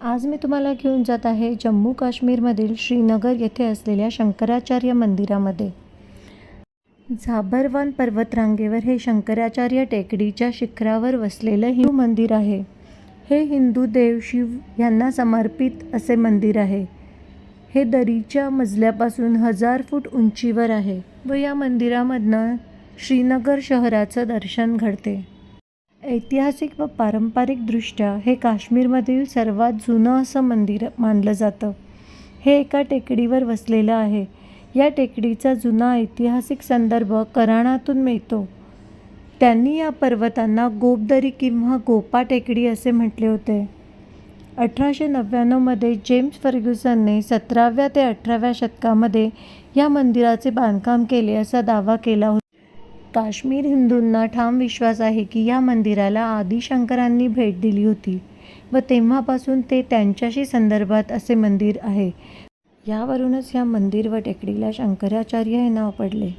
आज मी तुम्हाला घेऊन जात आहे जम्मू काश्मीरमधील श्रीनगर येथे असलेल्या शंकराचार्य मंदिरामध्ये. झाबरवान पर्वतरांगेवर हे शंकराचार्य टेकडीच्या शिखरावर वसलेलं हिंदू मंदिर आहे. हे हिंदू देव शिव यांना समर्पित असे मंदिर आहे. हे दरीच्या मजल्यापासून हजार फूट उंचीवर आहे व या मंदिरामधनं श्रीनगर शहराचं दर्शन घडते. ऐतिहासिक व पारंपरिकदृष्ट्या हे काश्मीरमधील सर्वात जुनं असं मंदिर मानलं जातं. हे एका टेकडीवर वसलेलं आहे. या टेकडीचा जुना ऐतिहासिक संदर्भ कराणातून मिळतो. त्यांनी या पर्वतांना गोपदरी किंवा गोपा टेकडी असे म्हटले होते. अठराशे नव्याण्णवमध्ये जेम्स फर्ग्युसनने सतराव्या ते अठराव्या शतकामध्ये या मंदिराचे बांधकाम केले असा दावा केला होता. काश्मीर हिंदूंना ठाम विश्वास आहे की या मंदिराला आदिशंकरांनी भेट दिली होती व तेव्हापासून ते त्यांच्याशी संदर्भात असे मंदिर आहे. यावरूनच या मंदिर व टेकडीला शंकराचार्य हे नाव पडले.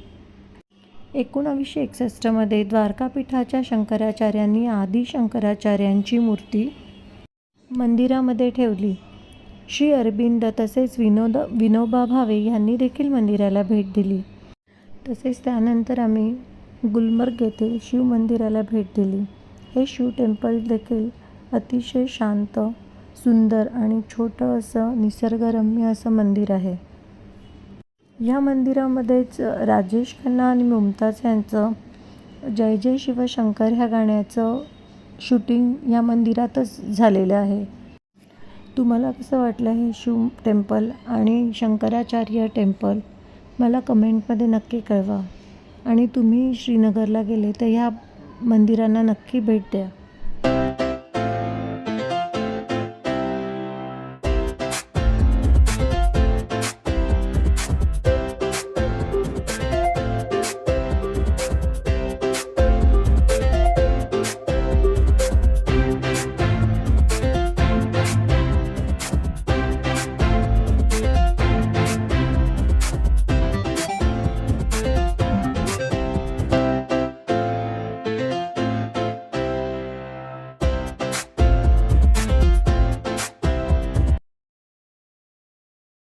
एकोणावीसशे एकसष्टमध्ये द्वारकापीठाच्या शंकराचार्यांनी आदी शंकराचार्यांची मूर्ती मंदिरामध्ये ठेवली. श्री अरबिंद तसेच विनोद विनोबा भावे यांनी देखील मंदिराला भेट दिली. तसेच त्यानंतर आम्ही गुलमर्ग येथील शिव मंदिराला भेट दिली. हे शिव टेम्पल देखील अतिशय शांत सुंदर आणि छोटं असं निसर्गरम्य असं मंदिर आहे. या मंदिरामध्येच राजेश खन्ना आणि मुमताज यांचं जय जय शिवशंकर ह्या गाण्याचं शूटिंग या मंदिरातच झालेलं आहे. तुम्हाला कसं वाटलं हे शिव टेम्पल आणि शंकराचार्य टेम्पल? मला कमेंटमध्ये नक्की कळवा. आणि तुम्ही श्रीनगरला गेले तर ह्या मंदिरांना नक्की भेट द्या.